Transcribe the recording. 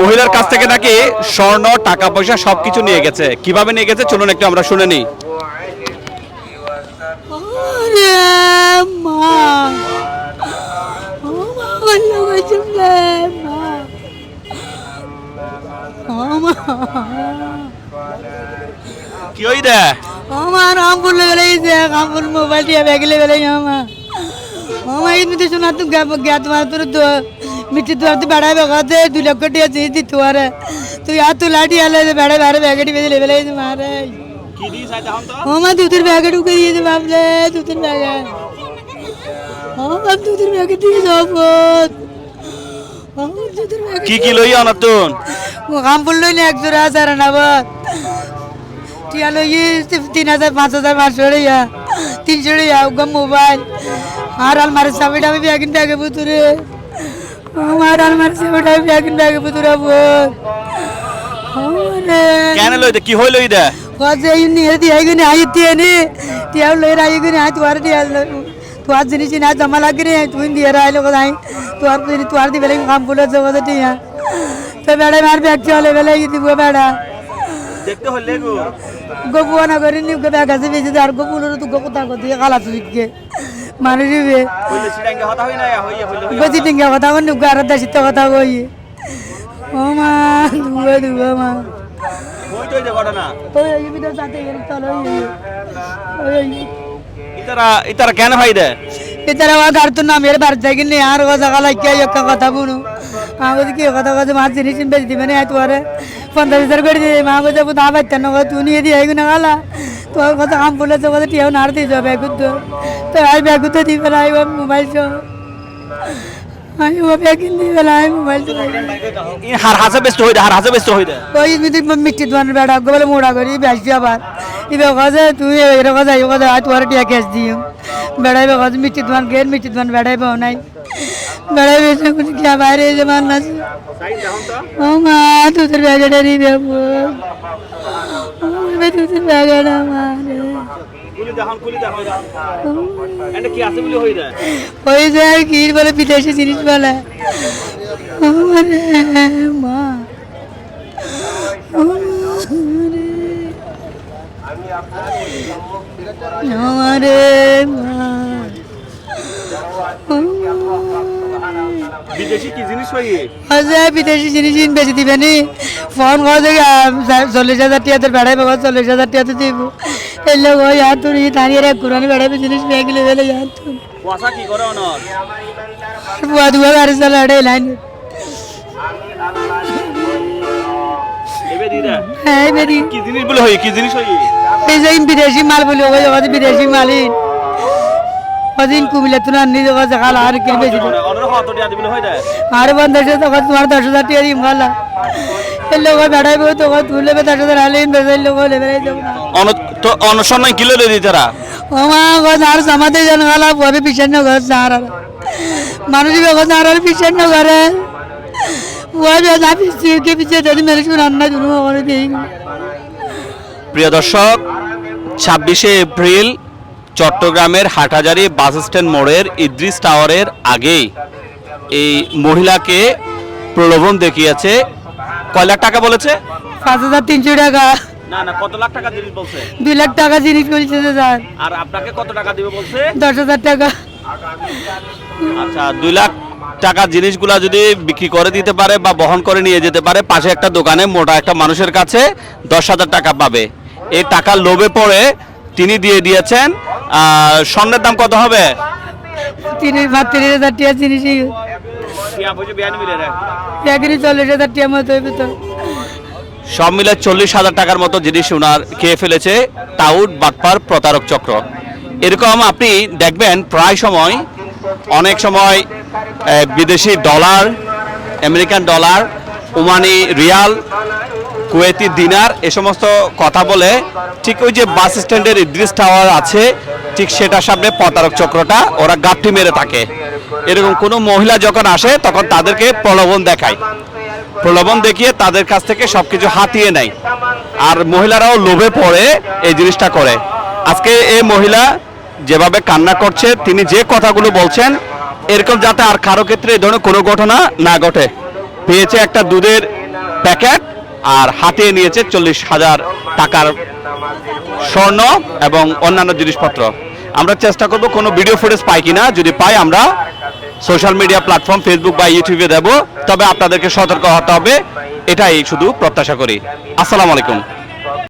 মহিলার কাছ থেকে নাকি স্বর্ণ, টাকা পয়সা সবকিছু নিয়ে গেছে। কীভাবে নিয়ে গেছে? চলুন একটু আমরা শুনে নিই। কি ওই দে ও মা রামপুর গেলে মোবাইল দিয়ে বেগলে গেলে মা ও মা শোনা তুই জ্ঞাত মা তো মিষ্টি তুই তুই বেড়াই বেগাতে দুই লক্ষ টিয়া চেয়ে দিত আরে তুই আর তুই লাঠি আলে বেড়াই বেড়ে বেগেটি বেজে লেবেলে মারে কি দিস এখন তো ও মা দুধের ব্যাগে ঢুকে দিয়েছে বাবলে দুধের ব্যাগে ও বাপ দুধের ব্যাগে দিয়ে ব্যাগে কি কি লই অনতুন কাম পড়ল না এক জোড়া হাজার আনাবার টিয়া লই তিন হাজার পাঁচ হাজার পাঁচশো রিয়া তিনশো রিয়া মোবাইল আর আলমারি চাবিটা আমি ব্যাগিন ব্যাগে পুতুরে আমার আলমার সেবাটা ব্যাগ ব্যাগ বুদুরা বল কেন লই কি হইল ইদা ওয়াজে ইনি এদি আইগুনি আইতি এনি আই তোয়ার দি তোয়ার জিনিস না জমা লাগরে দি রাইল কোদাই তোয়ার দি তোয়ার দি বেলে কাম বলে জমা দি টিয়া। তো বেড়া মার ব্যাগ চলে বেলে ইদি গো বেড়া। দেখতে হলে গো। গো বুয়া না করিনি গো ব্যাগ আছে বেজে আর গো বুলুর তো গো কোথা গো কালা চুইকে মানুষ হইবে বেশি টিঙ্গা কথা আমার নুকা আর দাসিত কথা কই ও মা দুবা দুবা মা। ইতারা কেন ভাই দে ইতারা গাড়ি তো নামের বাড়ি থেকে নিয়ে আর কথা লাইকা কথা বুনু মাগো কি কথা কথা মাছ জিনিস বেশি দিবে না তোমার পঞ্চাশ হাজার করে দিয়ে মাগো যাব না বাচ্চা নগো তুই নিয়ে দিয়ে না গালা। তোমার কথা আম বলে তো কথা টিয়াও নাড় দিয়ে যাবে এখন তো। তো আই ব্যাগ তো দিবে না আই মোবাইল সহ। আমি ও ব্যাগ দিবে না আই মোবাইল হার হাসে ব্যস্ত হয়ে হার হাসে ব্যস্ত হয়ে ওই মিষ্টি দোকানের বেড়া বলে মোড়া করি ব্যস্ত আবার। ইবে কাজে তুই এর কথা এই কথা তোমার টিয়া ক্যাশ দিও বেড়াইবে কাজ মিষ্টি দোকান গেল মিষ্টি দোকান বেড়াইবে নাই। ગળા વેચને કુછ ક્યાં બારે જમાના છે ઓ માં તું તર બેગડા રી બે મે તું તર બેગડા મારે হয়ে যায় কি বলে বিদেশি জিনিস বলে মা আমারে মা বিদেশি কি জিনিস হই আচ্ছা বিদেশি জিনিস বেশি দিবে নি। ফোন করে চল্লিশ হাজার টিয়াতে বেড়াই পাবো চল্লিশ হাজার টিয়াতে দিব। এই লোক ওই আর তোর দাঁড়িয়ে রে কোরআনি বেড়াবে জিনিস পেয়ে গেলে বেলে যার তোর ওয়াসা কি করে অনর? বুয়া দুয়া গাড়ি চালা এটাই লাইন। হ্যাঁ বেরি কি জিনিস বলি হই কি জিনিস হই এই যে বিদেশি মাল বলি ওই বিদেশি মালিন ওদিন কুমিল্লা তুলে আনি দেওয়া জাগাল আর কি বেশি আর বন্ধ তখন তোমার দশ হাজার টাকা দিম এই লোক বেড়াইবো তখন তুই লেবে দশ হাজার আলিন বেশি লোক লেবে যাব না। অন তো অনসর নাই কিলো লই তারা ও মা গো আর সমাতে জন গালা ববে পিছন ঘর সারা মানুষ বেগো সারা পিছন ঘরে। প্রিয় দর্শক ছাব্বিশে এপ্রিল চট্টগ্রামের হাটহাজারি বাস স্ট্যান্ড মোড়ের ইদ্রিস টাওয়ারের আগেই এই মহিলাকে প্রলোভন দেখিয়েছে। কয় লাখ টাকা বলেছে? পাঁচ হাজার তিনশো টাকা। না না কত লাখ টাকা জিনিস বলছে? দুই লাখ টাকা জিনিস করেছে স্যার। আর আপনাকে কত টাকা দিবে বলছে? দশ হাজার টাকা। আচ্ছা দুই লাখ টাকা জিনিসগুলা যদি বিক্রি করে দিতে পারে বা বহন করে নিয়ে যেতে পারে পাশে একটা দোকানে মোটা একটা মানুষের কাছে দশ হাজার টাকা পাবে। এই টাকার লোভে পড়ে তিনি দিয়ে দিয়েছেন স্বর্ণের দাম কত হবে? তিরিশ বাত্রিশ হাজার টাকা জিনিসই। চাকরি চল্লিশ হাজার টাকা মতো হইবে তো। সব মিলে চল্লিশ হাজার টাকার মতো জিনিস ওনার খেয়ে ফেলেছে টাউট বাটপার প্রতারক চক্র। এরকম আপনি দেখবেন প্রায় সময় অনেক সময় বিদেশি dollar American dollar Omani rial Kuwaiti dinar এ সমস্ত কথা বলে ঠিক ওই যে বাস স্ট্যান্ডের ইদ্রিস টাওয়ার আছে ঠিক সেটার সামনে প্রতারক চক্রটা, ওরা গাপটি মেরে থাকে। এরকম কোনো মহিলা যখন আসে, তখন তাদেরকে প্রলোভন দেখায়। প্রলোভন দেখিয়ে তাদের কাছ থেকে সবকিছু হাতিয়ে নেয়। আর মহিলারাও লোভে পড়ে এই জিনিসটা করে। আজকে এই মহিলা যেভাবে কান্না করছে, তিনি যে কথাগুলো বলছেন, এরকম যাতে আর কারও ক্ষেত্রে এই ধরনের কোনো ঘটনা না ঘটে। পেয়েছে একটা দুধের প্যাকেট আর হাতে নিয়েছে চল্লিশ হাজার টাকার স্বর্ণ এবং অন্যান্য জিনিসপত্র। আমরা চেষ্টা করব কোনো ভিডিও ফুটেজ পাই কিনা। যদি পাই আমরা সোশ্যাল মিডিয়া প্ল্যাটফর্ম ফেসবুক বা ইউটিউবে দেব। তবে আপনাদেরকে সতর্ক হতে হবে। এটাই শুধু প্রত্যাশা করি। আসসালামু আলাইকুম।